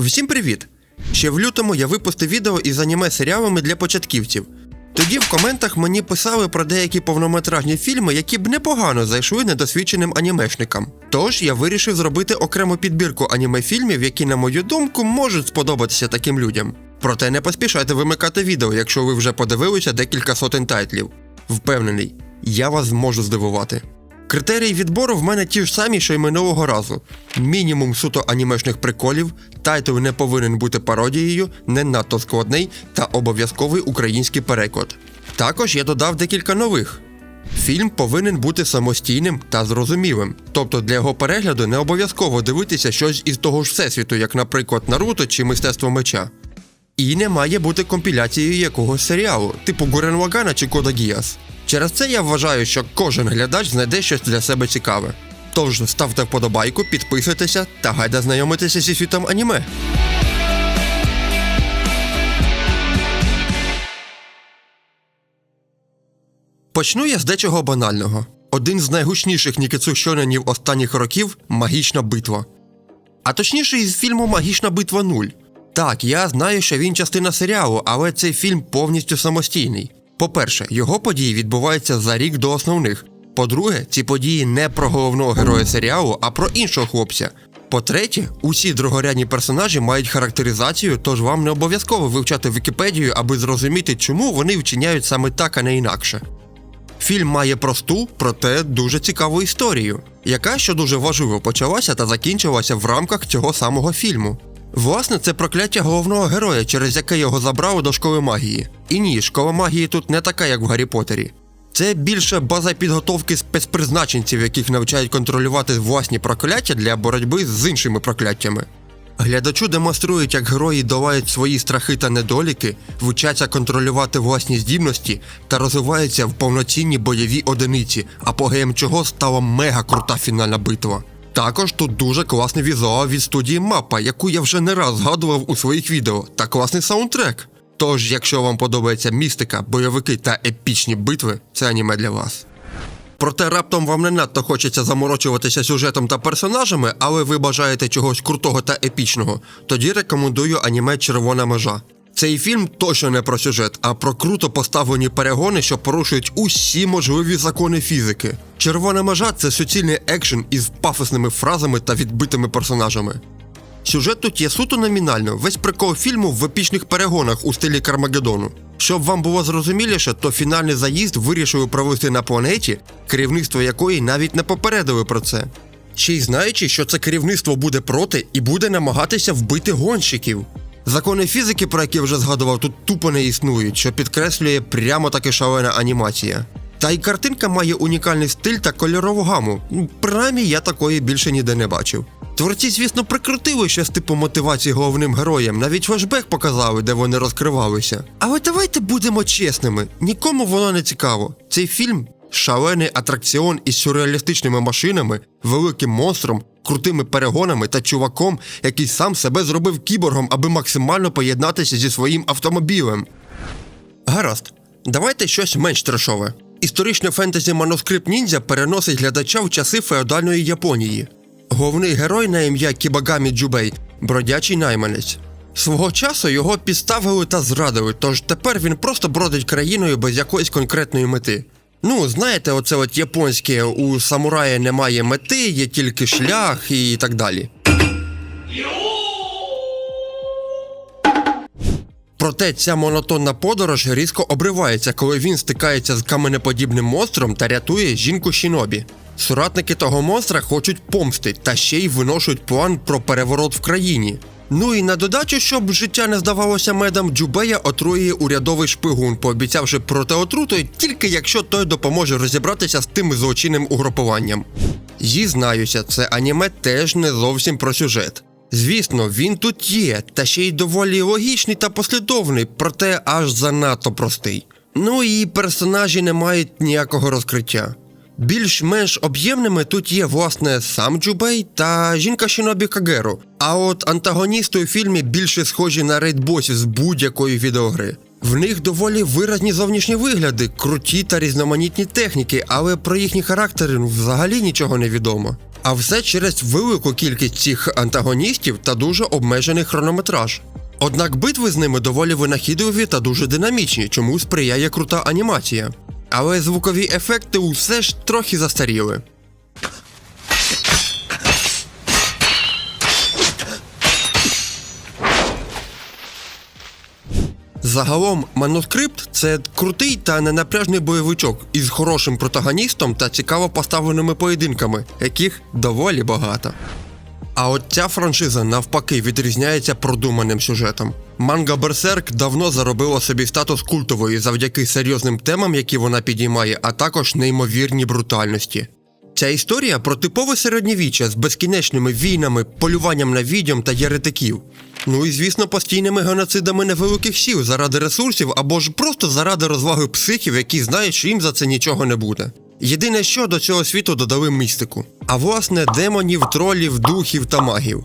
Всім привіт! Ще в лютому я випустив відео із аніме серіалами для початківців. Тоді в коментах мені писали про деякі повнометражні фільми, які б непогано зайшли недосвідченим анімешникам. Тож я вирішив зробити окрему підбірку аніме-фільмів, які, на мою думку, можуть сподобатися таким людям. Проте не поспішайте вимикати відео, якщо ви вже подивилися декілька сотень тайтлів. Впевнений, я вас зможу здивувати. Критерії відбору в мене ті ж самі, що й минулого разу: мінімум суто анімешних приколів, тайтл не повинен бути пародією, не надто складний та обов'язковий український переклад. Також я додав декілька нових. Фільм повинен бути самостійним та зрозумілим, тобто для його перегляду не обов'язково дивитися щось із того ж всесвіту, як, наприклад, Наруто чи Мистецтво меча. І не має бути компіляцією якогось серіалу, типу Гурен Лагана чи Кода Гіас. Через це я вважаю, що кожен глядач знайде щось для себе цікаве. Тож ставте вподобайку, підписуйтеся та гайда знайомитися зі світом аніме. Почну я з дечого банального. Один з найгучніших нікіцу шоненів останніх років магічна битва. А точніше із фільму Магічна битва 0. Так, я знаю, що він частина серіалу, але цей фільм повністю самостійний. По-перше, його події відбуваються за рік до основних. По-друге, ці події не про головного героя серіалу, а про іншого хлопця. По-третє, усі другорядні персонажі мають характеризацію, тож вам не обов'язково вивчати Вікіпедію, аби зрозуміти, чому вони вчиняють саме так, а не інакше. Фільм має просту, проте дуже цікаву історію, яка, що дуже важливо, почалася та закінчилася в рамках цього самого фільму. Власне, це прокляття головного героя, через яке його забрали до школи магії. І ні, школа магії тут не така, як в Гаррі Поттері. Це більше база підготовки спецпризначенців, яких навчають контролювати власні прокляття для боротьби з іншими прокляттями. Глядачу демонструють, як герої долають свої страхи та недоліки, вчаться контролювати власні здібності та розвиваються в повноцінні бойові одиниці, апогеєм чого стала мега крута фінальна битва. Також тут дуже класний візуал від студії Мапа, яку я вже не раз згадував у своїх відео, та класний саундтрек. Тож, якщо вам подобається містика, бойовики та епічні битви, це аніме для вас. Проте раптом вам не надто хочеться заморочуватися сюжетом та персонажами, але ви бажаєте чогось крутого та епічного, тоді рекомендую аніме Червона межа. Цей фільм точно не про сюжет, а про круто поставлені перегони, що порушують усі можливі закони фізики. Червона межа це суцільний екшен із пафосними фразами та відбитими персонажами. Сюжет тут є суто номінально, весь прикол фільму в епічних перегонах у стилі Кармагеддону. Щоб вам було зрозуміліше, то фінальний заїзд вирішили провести на планеті, керівництво якої навіть не попередили про це. Ще й знаючи, що це керівництво буде проти і буде намагатися вбити гонщиків. Закони фізики, про які вже згадував, тут тупо не існують, що підкреслює прямо таки шалена анімація. Та й картинка має унікальний стиль та кольорову гаму. Ну, Принаймні, я такої більше ніде не бачив. Творці, звісно, прикрутили щось типу мотивації головним героям, навіть флешбек показали, де вони розкривалися. Але давайте будемо чесними, нікому воно не цікаво. Цей фільм шалений атракціон із сюрреалістичними машинами, великим монстром, крутими перегонами та чуваком, який сам себе зробив кіборгом, аби максимально поєднатися зі своїм автомобілем. Гаразд, давайте щось менш трешове. Історичне фентезі манускрипт ніндзя переносить глядача в часи феодальної Японії. Головний герой на ім'я Кібагамі Джубей бродячий найманець. Свого часу його підставили та зрадили, тож тепер він просто бродить країною без якоїсь конкретної мети. Ну, знаєте, оце от японське у самурая немає мети, є тільки шлях і так далі. Проте ця монотонна подорож різко обривається, коли він стикається з каменеподібним монстром та рятує жінку Шінобі. Соратники того монстра хочуть помсти та ще й виношують план про переворот в країні. Ну і на додачу, щоб життя не здавалося медом, Джубея отруює урядовий шпигун, пообіцявши проти отрути, тільки якщо той допоможе розібратися з тим злочинним угрупуванням. Зізнаюся, це аніме теж не зовсім про сюжет. Звісно, він тут є, та ще й доволі логічний та послідовний, проте аж занадто простий. Ну і персонажі не мають ніякого розкриття. Більш-менш об'ємними тут є, власне, сам Джубей та жінка Шинобі Кагеру. А от антагоністи у фільмі більше схожі на рейдбосів з будь-якої відеогри. В них доволі виразні зовнішні вигляди, круті та різноманітні техніки, але про їхні характери взагалі нічого не відомо. А все через велику кількість цих антагоністів та дуже обмежений хронометраж. Однак битви з ними доволі винахідливі та дуже динамічні, чому сприяє крута анімація. Але звукові ефекти усе ж трохи застаріли. Загалом, манускрипт це крутий та ненапряжний бойовичок із хорошим протагоністом та цікаво поставленими поєдинками, яких доволі багато. А от ця франшиза навпаки відрізняється продуманим сюжетом. Манга Берсерк давно заробила собі статус культової завдяки серйозним темам, які вона підіймає, а також неймовірній брутальності. Ця історія про типове середньовіччя з безкінечними війнами, полюванням на відьом та єретиків. Ну і звісно, постійними геноцидами невеликих сіл заради ресурсів або ж просто заради розваги психів, які знають, що їм за це нічого не буде. Єдине, що до цього світу додали містику, а власне демонів, тролів, духів та магів.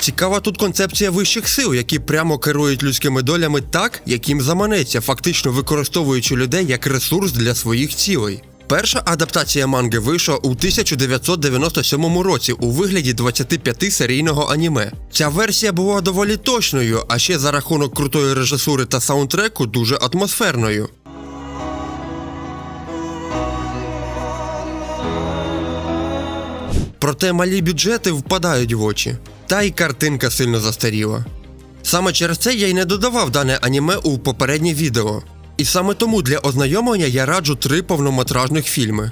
Цікава тут концепція вищих сил, які прямо керують людськими долями так, як їм заманеться, фактично використовуючи людей як ресурс для своїх цілей. Перша адаптація манги вийшла у 1997 році у вигляді 25 серійного аніме. Ця версія була доволі точною, а ще за рахунок крутої режисури та саундтреку дуже атмосферною. Проте малі бюджети впадають в очі, та й картинка сильно застаріла. Саме через це я й не додавав дане аніме у попереднє відео. І саме тому для ознайомлення я раджу три повнометражних фільми.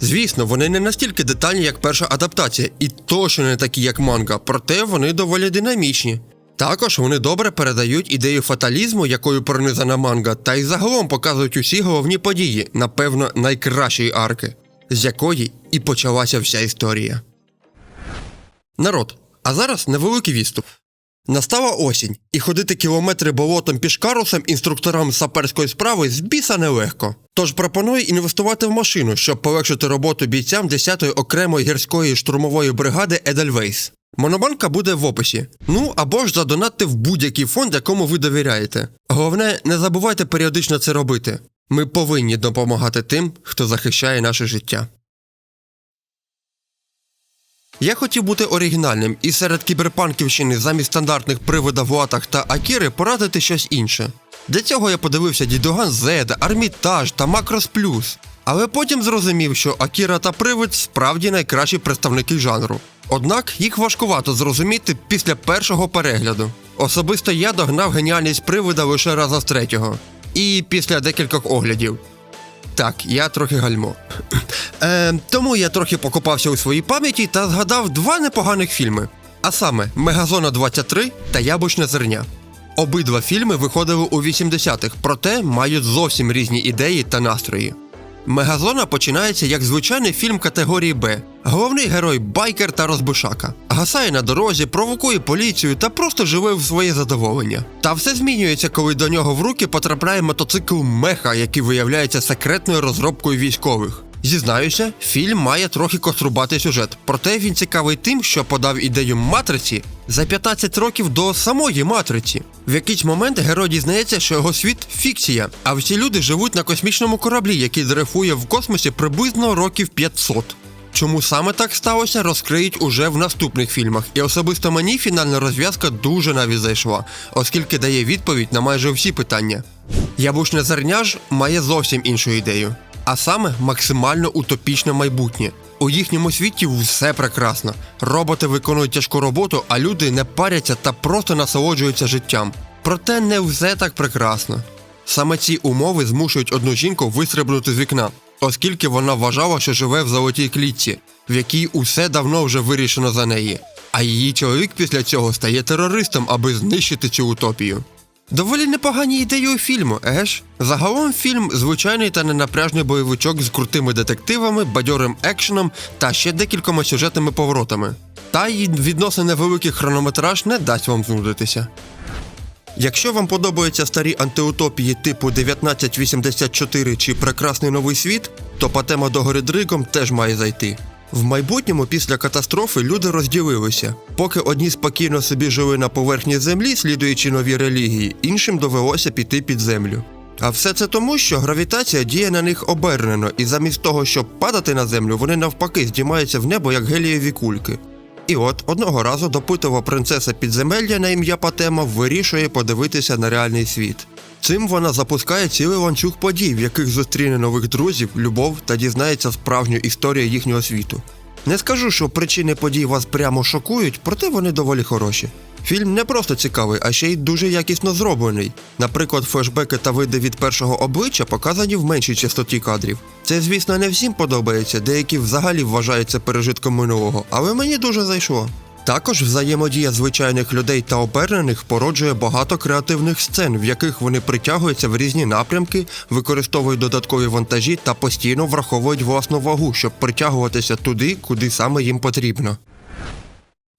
Звісно, вони не настільки детальні, як перша адаптація, і точно не такі, як манга, проте вони доволі динамічні. Також вони добре передають ідею фаталізму, якою пронизана манга, та й загалом показують усі головні події, напевно, найкращої арки, з якої і почалася вся історія. Народ, а зараз невеликий відступ. Настала осінь, і ходити кілометри болотом пішкарусом інструкторам саперської справи з біса нелегко. Тож пропоную інвестувати в машину, щоб полегшити роботу бійцям 10-ї окремої гірської штурмової бригади Едельвейс. Монобанка буде в описі. Ну або ж задонатьте в будь-який фонд, якому ви довіряєте. Головне, не забувайте періодично це робити. Ми повинні допомагати тим, хто захищає наше життя. Я хотів бути оригінальним і серед кіберпанківщини замість стандартних привидів Латах та Акіри порадити щось інше. Для цього я подивився Дідуган Z, Армітаж та Макрос Плюс. Але потім зрозумів, що Акіра та Привид справді найкращі представники жанру. Однак їх важкувато зрозуміти після першого перегляду. Особисто я догнав геніальність привида лише раза з третього. І після декількох оглядів. Так, я трохи гальмо. Е, тому я трохи покопався у своїй пам'яті та згадав два непоганих фільми. А саме Мегазона 23 та Ябочне зерня. Обидва фільми виходили у 80-х, проте мають зовсім різні ідеї та настрої. Мегазона починається як звичайний фільм категорії Б. Головний герой байкер та розбишака. Гасає на дорозі, провокує поліцію та просто живе в своє задоволення. Та все змінюється, коли до нього в руки потрапляє мотоцикл Меха, який виявляється секретною розробкою військових. Зізнаюся, фільм має трохи кострубатий сюжет, проте він цікавий тим, що подав ідею матриці за 15 років до самої матриці. В якийсь момент герой дізнається, що його світ фікція, а всі люди живуть на космічному кораблі, який дрейфує в космосі приблизно років 500. Чому саме так сталося, розкриють уже в наступних фільмах, і особисто мені фінальна розв'язка дуже навіть зайшла, оскільки дає відповідь на майже всі питання. Яблучне зерня ж має зовсім іншу ідею, а саме максимально утопічне майбутнє. У їхньому світі все прекрасно. Роботи виконують тяжку роботу, а люди не паряться та просто насолоджуються життям. Проте не все так прекрасно. Саме ці умови змушують одну жінку вистрибнути з вікна, оскільки вона вважала, що живе в золотій клітці, в якій усе давно вже вирішено за неї. А її чоловік після цього стає терористом, аби знищити цю утопію. Доволі непогані ідеї фільму, еж? Загалом фільм звичайний та ненапряжний бойовичок з крутими детективами, бадьорим екшеном та ще декількома сюжетними поворотами. Та й відносно невеликий хронометраж не дасть вам знудитися. Якщо вам подобаються старі антиутопії типу 1984 чи Прекрасний новий світ, то Патема до гори Дригом теж має зайти. В майбутньому після катастрофи люди розділилися. Поки одні спокійно собі жили на поверхні землі, слідуючи нові релігії, іншим довелося піти під землю. А все це тому, що гравітація діє на них обернено, і замість того, щоб падати на землю, вони навпаки здіймаються в небо як гелієві кульки. І от одного разу допитова принцеса підземелля на ім'я Патема вирішує подивитися на реальний світ. Цим вона запускає цілий ланцюг подій, в яких зустріне нових друзів, любов та дізнається справжню історію їхнього світу. Не скажу, що причини подій вас прямо шокують, проте вони доволі хороші. Фільм не просто цікавий, а ще й дуже якісно зроблений. Наприклад, флешбеки та види від першого обличчя показані в меншій частоті кадрів. Це, звісно, не всім подобається, деякі взагалі вважаються пережитком минулого, але мені дуже зайшло. Також взаємодія звичайних людей та обернених породжує багато креативних сцен, в яких вони притягуються в різні напрямки, використовують додаткові вантажі та постійно враховують власну вагу, щоб притягуватися туди, куди саме їм потрібно.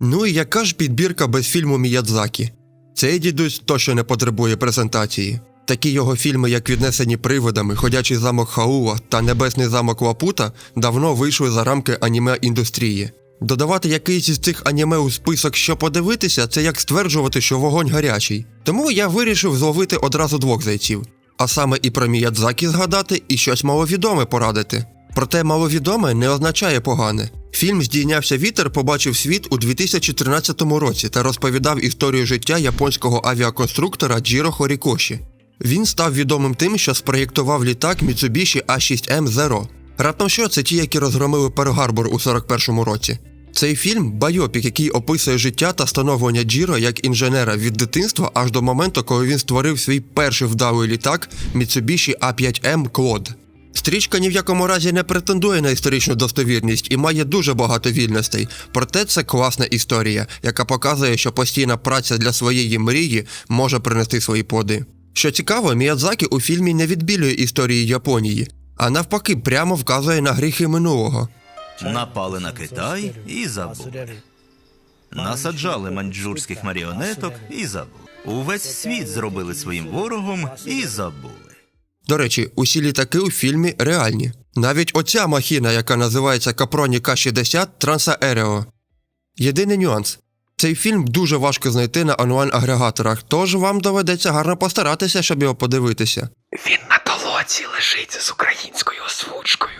Ну і яка ж підбірка без фільму Міядзакі? Цей дідусь точно не потребує презентації. Такі його фільми, як Віднесені привидами, Ходячий замок Хаула та Небесний замок Лапута, давно вийшли за рамки аніме індустрії. Додавати якийсь із цих аніме у список, що подивитися, це як стверджувати, що вогонь гарячий. Тому я вирішив зловити одразу двох зайців. А саме і про Міядзакі згадати, і щось маловідоме порадити. Проте маловідоме не означає погане. Фільм Здійнявся вітер побачив світ у 2013 році та розповідав історію життя японського авіаконструктора Джіро Хорікоші. Він став відомим тим, що спроєктував літак Mitsubishi A6M Zero. Раптом що це ті, які розгромили Перл-Гарбор у 41-му році. Цей фільм байопік, який описує життя та становлення Джіро як інженера від дитинства аж до моменту, коли він створив свій перший вдалий літак Mitsubishi A5M Claude. Стрічка ні в якому разі не претендує на історичну достовірність і має дуже багато вільностей. Проте це класна історія, яка показує, що постійна праця для своєї мрії може принести свої плоди. Що цікаво, Міядзакі у фільмі не відбілює історії Японії, а навпаки, прямо вказує на гріхи минулого. Напали на Китай і забули. Насаджали маньчжурських маріонеток і забули. Увесь світ зробили своїм ворогом і забули. До речі, усі літаки у фільмі реальні. Навіть оця махіна, яка називається Капроні К-60 Трансаерео. Єдиний нюанс. Цей фільм дуже важко знайти на онлайн-агрегаторах, тож вам доведеться гарно постаратися, щоб його подивитися. Він на колоці лежить з українською озвучкою.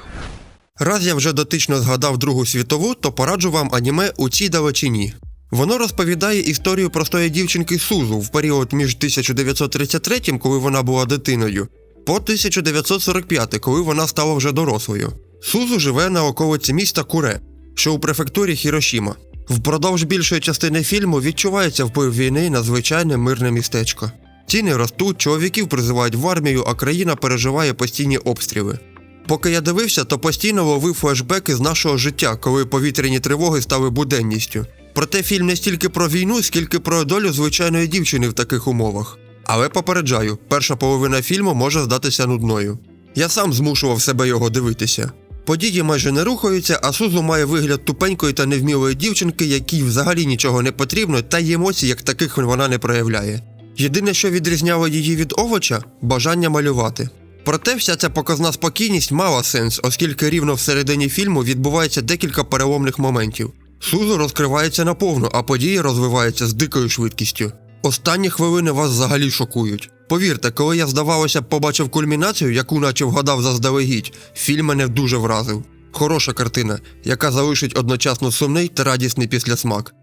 Раз я вже дотично згадав Другу світову, то пораджу вам аніме у цій далечині. Воно розповідає історію простої дівчинки Сузу в період між 1933, коли вона була дитиною, по 1945, коли вона стала вже дорослою. Сузу живе на околиці міста Куре, що у префектурі Хірошіма. Впродовж більшої частини фільму відчувається вплив війни на звичайне мирне містечко. Ціни ростуть, чоловіків призивають в армію, а країна переживає постійні обстріли. Поки я дивився, то постійно ловив флешбеки з нашого життя, коли повітряні тривоги стали буденністю. Проте фільм не стільки про війну, скільки про долю звичайної дівчини в таких умовах. Але попереджаю, перша половина фільму може здатися нудною. Я сам змушував себе його дивитися. Події майже не рухаються, а Сузу має вигляд тупенької та невмілої дівчинки, якій взагалі нічого не потрібно, та й емоцій, як таких вона не проявляє. Єдине, що відрізняло її від овоча бажання малювати. Проте вся ця показна спокійність мала сенс, оскільки рівно всередині фільму відбувається декілька переломних моментів. Сузу розкривається наповну, а події розвиваються з дикою швидкістю. Останні хвилини вас взагалі шокують. Повірте, коли я, здавалося, побачив кульмінацію, яку наче вгадав заздалегідь, фільм мене дуже вразив. Хороша картина, яка залишить одночасно сумний та радісний післясмак.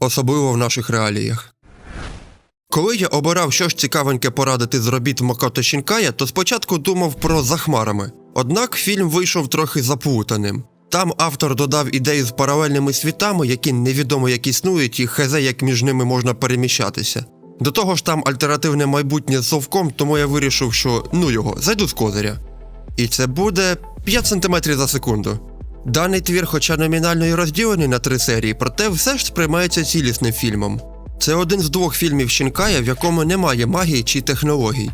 Особливо в наших реаліях. Коли я обирав, що ж цікавеньке порадити з робіт Макото Шінкая, то спочатку думав про захмарами. Однак фільм вийшов трохи заплутаним. Там автор додав ідеї з паралельними світами, які невідомо як існують, і хезе, як між ними можна переміщатися. До того ж, там альтернативне майбутнє з совком, тому я вирішив, що ну його, зайду з козиря. І це буде 5 см за секунду. Даний твір, хоча номінально і розділений на три серії, проте все ж сприймається цілісним фільмом. Це один з двох фільмів Щінкая, в якому немає магії чи технологій.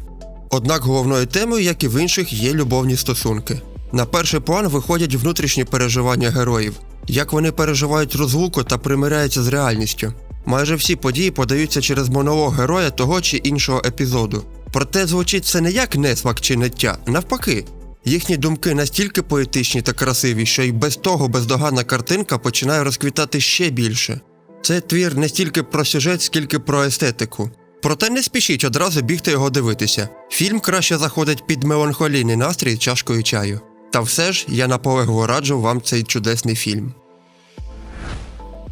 Однак головною темою, як і в інших, є любовні стосунки. На перший план виходять внутрішні переживання героїв, як вони переживають розлуку та примиряються з реальністю. Майже всі події подаються через монолог героя того чи іншого епізоду. Проте звучить це не як несмак чи неття, навпаки. Їхні думки настільки поетичні та красиві, що й без того бездоганна картинка починає розквітати ще більше. Це твір не стільки про сюжет, скільки про естетику. Проте не спішіть одразу бігти його дивитися. Фільм краще заходить під меланхолійний настрій чашкою чаю. Та все ж я наполегливо раджу вам цей чудесний фільм.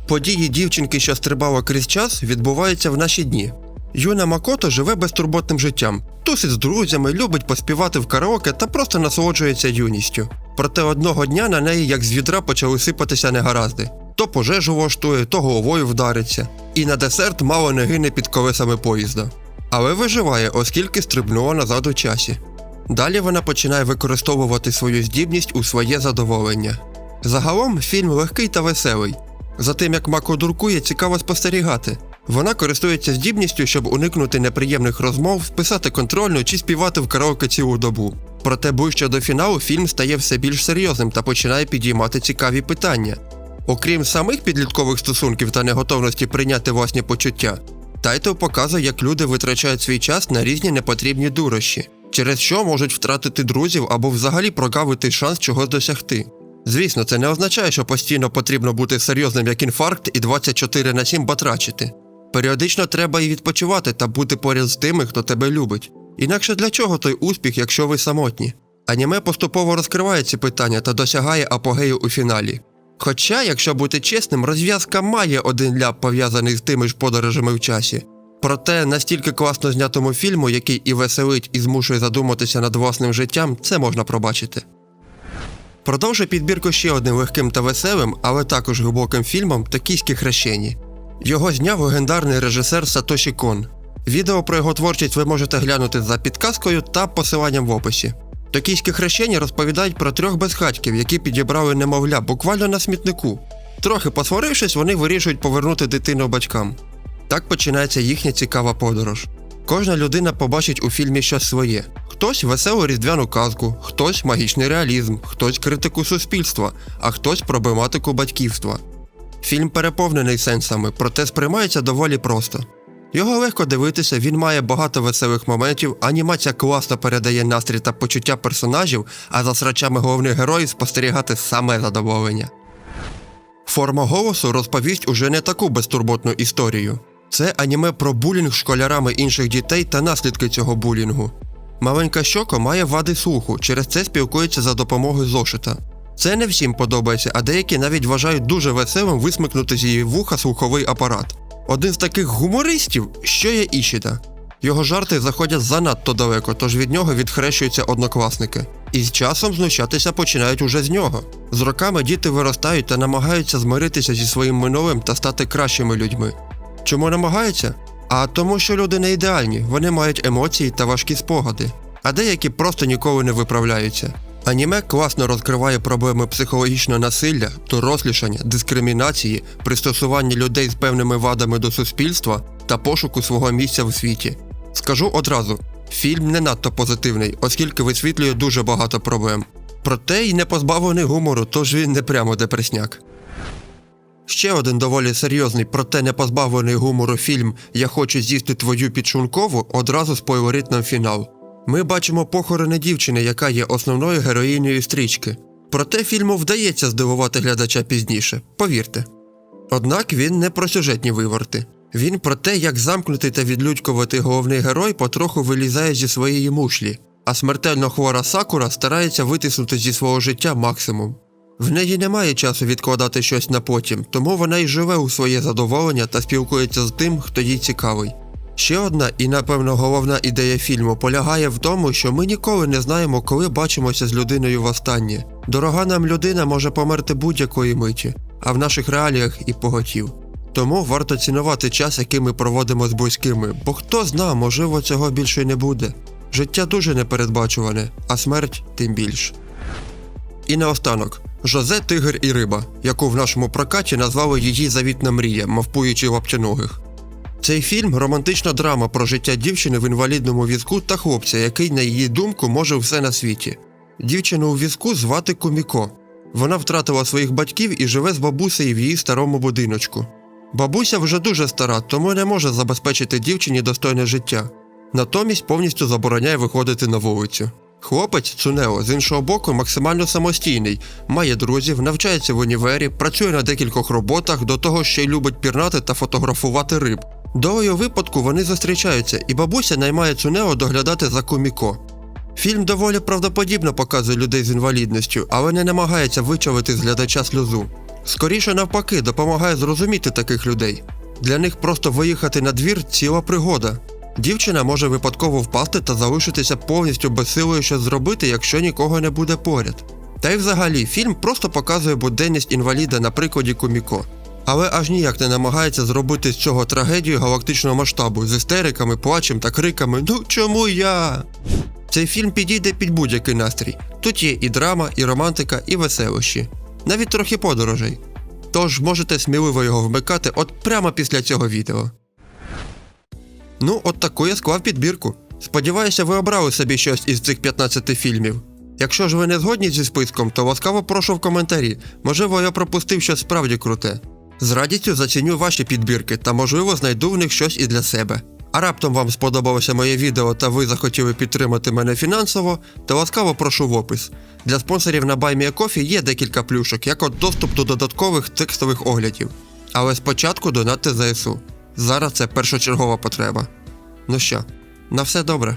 Події дівчинки, що стрибала крізь час, відбуваються в наші дні. Юна Макото живе безтурботним життям, тусить з друзями, любить поспівати в караоке та просто насолоджується юністю. Проте одного дня на неї, як з відра, почали сипатися негаразди. То пожежу влаштує, то головою вдариться. І на десерт мало не гине під колесами поїзда. Але виживає, оскільки стрибнула назад у часі. Далі вона починає використовувати свою здібність у своє задоволення. Загалом фільм легкий та веселий. За тим, як Мако дуркує, цікаво спостерігати. Вона користується здібністю, щоб уникнути неприємних розмов, списати контрольну чи співати в караоке цілу добу. Проте ближче до фіналу фільм стає все більш серйозним та починає підіймати цікаві питання. Окрім самих підліткових стосунків та неготовності прийняти власні почуття, тайтл показує, як люди витрачають свій час на різні непотрібні дурощі, через що можуть втратити друзів або взагалі прогавити шанс чогось досягти. Звісно, це не означає, що постійно потрібно бути серйозним як інфаркт і 24 на 7 батрачити. Періодично треба і відпочивати та бути поряд з тими, хто тебе любить. Інакше для чого той успіх, якщо ви самотні? Аніме поступово розкриває ці питання та досягає апогею у фіналі. Хоча, якщо бути чесним, розв'язка має один ляп пов'язаний з тими ж подорожами в часі. Проте настільки класно знятому фільму, який і веселить, і змушує задуматися над власним життям, це можна пробачити. Продовжує підбірку ще одним легким та веселим, але також глибоким фільмом Токійські хрещені. Його зняв легендарний режисер Сатоші Кон. Відео про його творчість ви можете глянути за підказкою та посиланням в описі. Токійські хрещені розповідають про трьох безхатьків, які підібрали немовля буквально на смітнику. Трохи посварившись, вони вирішують повернути дитину батькам. Так починається їхня цікава подорож. Кожна людина побачить у фільмі щось своє: хтось веселу різдвяну казку, хтось магічний реалізм, хтось критику суспільства, а хтось проблематику батьківства. Фільм переповнений сенсами, проте сприймається доволі просто. Його легко дивитися, він має багато веселих моментів, анімація класно передає настрій та почуття персонажів, а за срачами головних героїв спостерігати саме задоволення. Форма голосу розповість уже не таку безтурботну історію. Це аніме про булінг школярами інших дітей та наслідки цього булінгу. Маленька щоко має вади слуху, через це спілкується за допомогою зошита. Це не всім подобається, а деякі навіть вважають дуже веселим висмикнути з її вуха слуховий апарат. Один з таких гумористів що є Ішіда. Його жарти заходять занадто далеко, тож від нього відхрещуються однокласники. І з часом знущатися починають уже з нього. З роками діти виростають та намагаються змиритися зі своїм минулим та стати кращими людьми. Чому намагаються? А тому, що люди не ідеальні, вони мають емоції та важкі спогади, а деякі просто ніколи не виправляються. Аніме класно розкриває проблеми психологічного насилля, дорослішання, дискримінації, пристосування людей з певними вадами до суспільства та пошуку свого місця в світі. Скажу одразу: фільм не надто позитивний, оскільки висвітлює дуже багато проблем. Проте й не позбавлений гумору, тож він не прямо депресняк. Ще один доволі серйозний, проте не позбавлений гумору фільм Я хочу з'їсти твою підшункову одразу спойлерить нам фінал. Ми бачимо похорони дівчини, яка є основною героїнею стрічки. Проте фільму вдається здивувати глядача пізніше, повірте. Однак він не про сюжетні виворти. Він про те, як замкнутий та відлюдькуватий головний герой потроху вилізає зі своєї мушлі, а смертельно хвора Сакура старається витиснути зі свого життя максимум. В неї немає часу відкладати щось на потім, тому вона й живе у своє задоволення та спілкується з тим, хто їй цікавий. Ще одна і, напевно, головна ідея фільму полягає в тому, що ми ніколи не знаємо, коли бачимося з людиною востаннє. Дорога нам людина може померти будь-якої миті, а в наших реаліях і поготів. Тому варто цінувати час, який ми проводимо з близькими, бо хто зна, можливо, цього більше не буде. Життя дуже непередбачуване, а смерть тим більш. І наостанок Жозе Тигр і Риба, яку в нашому прокаті назвали її завітна мрія, мавпуючи лапчаногих. Цей фільм романтична драма про життя дівчини в інвалідному візку та хлопця, який, на її думку, може все на світі. Дівчину у візку звати Куміко. Вона втратила своїх батьків і живе з бабусею в її старому будиночку. Бабуся вже дуже стара, тому не може забезпечити дівчині достойне життя. Натомість повністю забороняє виходити на вулицю. Хлопець Цунео з іншого боку максимально самостійний, має друзів, навчається в універі, працює на декількох роботах, до того ще й любить пірнати та фотографувати риб. Долею випадку вони зустрічаються, і бабуся наймає Цунео доглядати за Куміко. Фільм доволі правдоподібно показує людей з інвалідністю, але не намагається вичавити з глядача сльозу. Скоріше навпаки, допомагає зрозуміти таких людей. Для них просто виїхати на двір ціла пригода. Дівчина може випадково впасти та залишитися повністю безсилою щось зробити, якщо нікого не буде поряд. Та й взагалі фільм просто показує буденність інваліда на прикладі Куміко. Але аж ніяк не намагається зробити з цього трагедію галактичного масштабу з істериками, плачем та криками Ну чому я? Цей фільм підійде під будь-який настрій. Тут є і драма, і романтика, і веселощі. Навіть трохи подорожей. Тож можете сміливо його вмикати от прямо після цього відео. Ну, от таку я склав підбірку. Сподіваюся, ви обрали собі щось із цих 15 фільмів. Якщо ж ви не згодні зі списком, то ласкаво прошу в коментарі. Можливо, я пропустив щось справді круте. З радістю заціню ваші підбірки та, можливо, знайду в них щось і для себе. А раптом вам сподобалося моє відео та ви захотіли підтримати мене фінансово, то ласкаво прошу в опис. Для спонсорів на BuyMeACoffee є декілька плюшок, як от доступ до додаткових текстових оглядів. Але спочатку донатьте ЗСУ. Зараз це першочергова потреба. Ну що, на все добре.